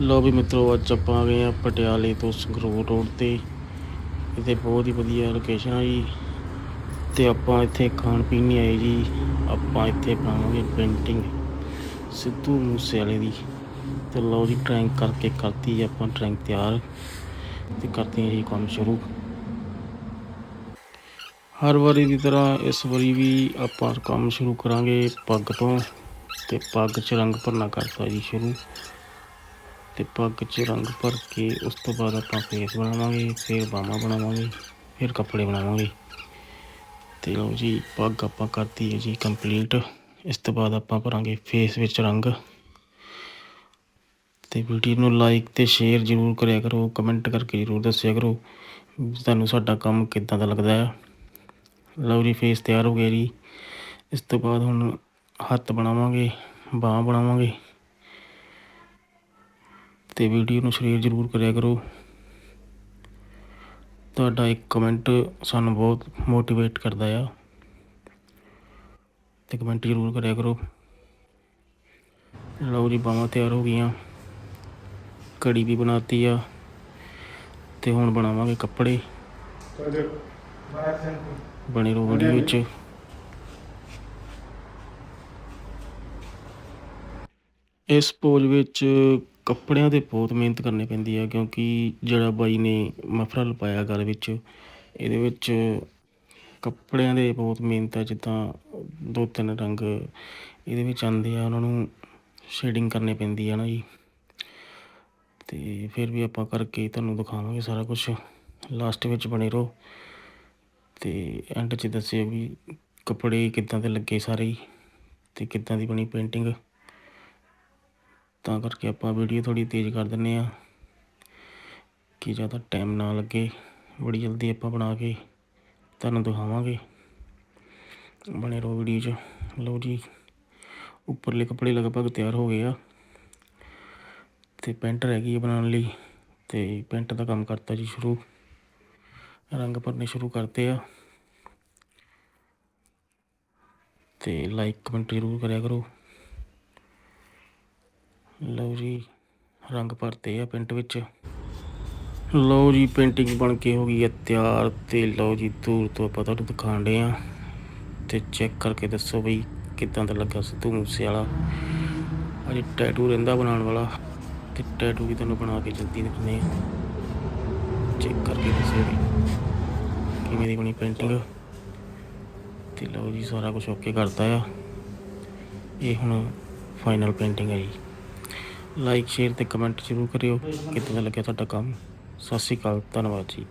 ਲੋ ਵੀ ਮਿੱਤਰੋ, ਅੱਜ ਆਪਾਂ ਆ ਗਏ ਆ ਪਟਿਆਲੇ ਤੋਂ ਸੰਗਰੂਰ ਰੋਡ ਤੇ। ਇੱਥੇ ਬਹੁਤ ਹੀ ਵਧੀਆ ਲੋਕੇਸ਼ਨ ਆ ਜੀ। ਤੇ ਆਪਾਂ ਇੱਥੇ ਖਾਣ ਪੀਣ ਨਹੀਂ ਆਏ ਜੀ। ਆਪਾਂ ਇੱਥੇ ਬਣਾਵਾਂਗੇ ਪੇਂਟਿੰਗ ਸਿੱਧੂ ਮੂਸੇਵਾਲੇ ਦੀ। ਤੇ ਲਓ ਜੀ ਡਰਾਇੰਗ ਕਰਕੇ ਕਰਤੀ ਆਪਾਂ ਡਰਾਇੰਗ ਤਿਆਰ। ਤੇ ਕਰਦੇ ਹਾਂ ਜੀ ਕੰਮ ਸ਼ੁਰੂ। ਹਰ ਵਾਰੀ ਦੀ ਤਰ੍ਹਾਂ ਇਸ ਵਾਰੀ ਵੀ ਆਪਾਂ ਕੰਮ ਸ਼ੁਰੂ ਕਰਾਂਗੇ ਪੱਗ ਤੋਂ। ਤੇ ਪੱਗ 'ਚ ਰੰਗ ਭਰਨਾ ਕਰਤਾ ਜੀ ਸ਼ੁਰੂ। ਤੇ ਪੱਗ 'ਚ ਰੰਗ ਭਰ ਕੇ ਉਸ ਤੋਂ ਬਾਅਦ ਆਪਾਂ ਫੇਸ ਬਣਾਵਾਂਗੇ, ਫਿਰ ਬਾਹਾਂ ਬਣਾਵਾਂਗੇ, ਫਿਰ ਕੱਪੜੇ ਬਣਾਵਾਂਗੇ। ਤੇ ਲਓ ਜੀ, ਪੱਗ ਆਪਾਂ ਕਰਤੀ ਹੈ ਜੀ ਕੰਪਲੀਟ ਇਸ ਤੋਂ ਬਾਅਦ ਆਪਾਂ ਭਰਾਂਗੇ ਫੇਸ ਵਿੱਚ ਰੰਗ। ਤੇ ਵੀਡੀਓ ਨੂੰ ਲਾਈਕ ਤੇ ਸ਼ੇਅਰ ਜ਼ਰੂਰ ਕਰਿਆ ਕਰੋ ਕਮੈਂਟ ਕਰਕੇ ਜ਼ਰੂਰ ਦੱਸਿਆ ਕਰੋ ਤੁਹਾਨੂੰ ਸਾਡਾ ਕੰਮ ਕਿੱਦਾਂ ਦਾ ਲੱਗਦਾ ਹੈ। ਲਓ ਜੀ ਫੇਸ ਤਿਆਰ ਹੋ ਗਿਆ ਜੀ। ਇਸ ਤੋਂ ਬਾਅਦ ਹੁਣ ਹੱਥ ਬਣਾਵਾਂਗੇ, ਬਾਹਾਂ ਬਣਾਵਾਂਗੇ। ਤੇ ਵੀਡੀਓ ਨੂੰ ਸ਼ੇਅਰ ਜ਼ਰੂਰ ਕਰਿਆ ਕਰੋ। ਤੁਹਾਡਾ ਇੱਕ ਕਮੈਂਟ ਸਾਨੂੰ ਬਹੁਤ ਮੋਟੀਵੇਟ ਕਰਦਾ ਆ। ਤੇ ਕਮੈਂਟ ਜ਼ਰੂਰ ਕਰਿਆ ਕਰੋ। ਲਓ ਜੀ, ਬਾਹਾਂ ਤਿਆਰ ਹੋ ਗਈਆਂ। ਕੜੀ ਵੀ ਬਣਾਤੀ ਆ। ਤੇ ਹੁਣ ਬਣਾਵਾਂਗੇ ਕੱਪੜੇ। ਬਣੇ ਰਹੋ ਵੀਡੀਓ ਵਿੱਚ ਇਸ ਪੋਜ ਵਿੱਚ ਕੱਪੜਿਆਂ ਤੇ ਬਹੁਤ ਮਿਹਨਤ ਕਰਨੀ ਪੈਂਦੀ ਹੈ ਕਿਉਂਕਿ ਜਿਹੜਾ ਬਾਈ ਨੇ ਮਫਰਲ ਪਾਇਆ ਗਲ ਵਿੱਚ, ਇਹਦੇ ਵਿੱਚ ਕੱਪੜਿਆਂ ਦੇ ਬਹੁਤ ਮਿਹਨਤ ਹੈ ਜਿੱਦਾਂ ਦੋ ਤਿੰਨ ਰੰਗ ਇਹਦੇ ਵਿੱਚ ਆਉਂਦੇ ਆ, ਉਹਨਾਂ ਨੂੰ ਸ਼ੇਡਿੰਗ ਕਰਨੀ ਪੈਂਦੀ ਹੈ ਨਾ ਜੀ। ਅਤੇ ਫਿਰ ਵੀ ਆਪਾਂ ਕਰਕੇ ਤੁਹਾਨੂੰ ਦਿਖਾਵਾਂਗੇ ਸਾਰਾ ਕੁਝ ਲਾਸਟ ਵਿੱਚ ਬਣੇ ਰਹੋ ਅਤੇ ਐਂਡ 'ਚ ਦੱਸਿਓ ਵੀ ਕੱਪੜੇ ਕਿੱਦਾਂ ਦੇ ਲੱਗੇ ਸਾਰੇ ਹੀ ਅਤੇ ਕਿੱਦਾਂ ਦੀ ਬਣੀ ਪੇਂਟਿੰਗ ਤਾਂ ਕਰਕੇ ਆਪਾਂ ਵੀਡੀਓ ਥੋੜੀ ਤੇਜ਼ ਕਰ ਦਿੰਨੇ ਆ ਕਿ ਜ਼ਿਆਦਾ ਟਾਈਮ ਨਾ ਲੱਗੇ। ਬੜੀ ਜਲਦੀ ਆਪਾਂ ਬਣਾ ਕੇ ਤੁਹਾਨੂੰ ਦਿਖਾਵਾਂਗੇ। ਬਣੇ ਰਹੋ ਵੀਡੀਓ 'ਚ। ਲਓ ਜੀ, ਉੱਪਰਲੇ ਕੱਪੜੇ ਲਗਭਗ ਤਿਆਰ ਹੋ ਗਏ ਆ ਤੇ ਪੈਂਟ ਰਹਿ ਗਈ ਹੈ ਬਣਾਉਣ ਲਈ ਤੇ ਪੈਂਟ ਦਾ ਕੰਮ ਕਰਤਾ ਜੀ ਸ਼ੁਰੂ। ਰੰਗ ਭਰਨੇ ਸ਼ੁਰੂ ਕਰਤੇ ਆ। ਤੇ ਲਾਈਕ ਕਮੈਂਟ ਜ਼ਰੂਰ ਕਰਿਆ ਕਰੋ। ਲਓ ਜੀ, ਰੰਗ ਭਰਤੇ ਆ ਪਿੰਟ ਵਿੱਚ। ਲਓ ਜੀ ਪੇਂਟਿੰਗ ਬਣ ਕੇ ਹੋ ਗਈ ਹੈ ਤਿਆਰ ਤੇ ਲਓ ਜੀ, ਦੂਰ ਤੋਂ ਆਪਾਂ ਤੁਹਾਨੂੰ ਦਿਖਾਣ ਡੇ ਆ। ਤੇ ਚੈੱਕ ਕਰਕੇ ਦੱਸੋ ਬਈ ਕਿੱਦਾਂ ਦਾ ਲੱਗਾ ਸਿੱਧੂ ਮੂਸੇ ਵਾਲਾ ਅਜੇ ਟੈਟੂ ਰਹਿੰਦਾ ਬਣਾਉਣ ਵਾਲਾ। ਤੇ ਟੈਟੂ ਵੀ ਤੁਹਾਨੂੰ ਬਣਾ ਕੇ ਜਲਦੀ ਦਿਖਾਉਂਦੇ ਆ। ਚੈੱਕ ਕਰਕੇ ਦੱਸਿਓ ਵੀ ਕਿਵੇਂ ਦੀ ਬਣੀ ਪੇਂਟਿੰਗ ਤੇ ਲਓ ਜੀ, ਸਾਰਾ ਕੁਝ ਓਕੇ ਕਰਤਾ ਆ। ਇਹ ਹੁਣ ਫਾਈਨਲ ਪੇਂਟਿੰਗ ਹੈ ਜੀ। ਲਾਈਕ, ਸ਼ੇਅਰ ਤੇ ਕਮੈਂਟ ਜ਼ਰੂਰ ਕਰਿਓ। ਕਿੱਦਾਂ ਦਾ ਲੱਗਿਆ ਤੁਹਾਡਾ ਕੰਮ। ਸਤਿ ਸ਼੍ਰੀ ਅਕਾਲ। ਧੰਨਵਾਦ ਜੀ।